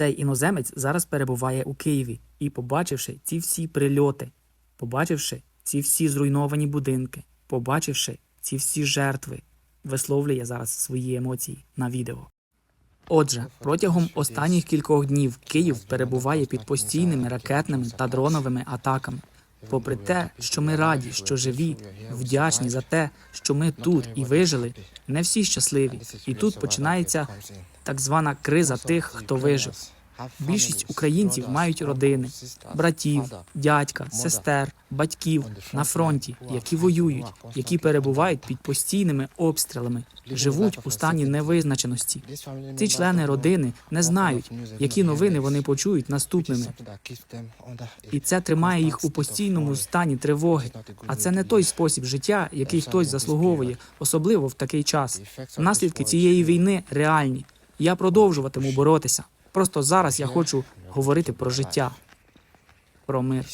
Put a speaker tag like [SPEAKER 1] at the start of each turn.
[SPEAKER 1] Цей іноземець зараз перебуває у Києві і, побачивши ці всі прильоти, побачивши ці всі зруйновані будинки, побачивши ці всі жертви, висловлює зараз свої емоції на відео. Отже, протягом останніх кількох днів Київ перебуває під постійними ракетними та дроновими атаками. Попри те, що ми раді, що живі, вдячні за те, що ми тут і вижили, не всі щасливі. І тут починається так звана криза тих, хто вижив. Більшість українців мають родини, братів, дядька, сестер, батьків на фронті, які воюють, які перебувають під постійними обстрілами, живуть у стані невизначеності. Ці члени родини не знають, які новини вони почують наступними, і це тримає їх у постійному стані тривоги. А це не той спосіб життя, який хтось заслуговує, особливо в такий час. Наслідки цієї війни реальні. Я продовжуватиму боротися. Просто зараз я хочу говорити про життя, про мир.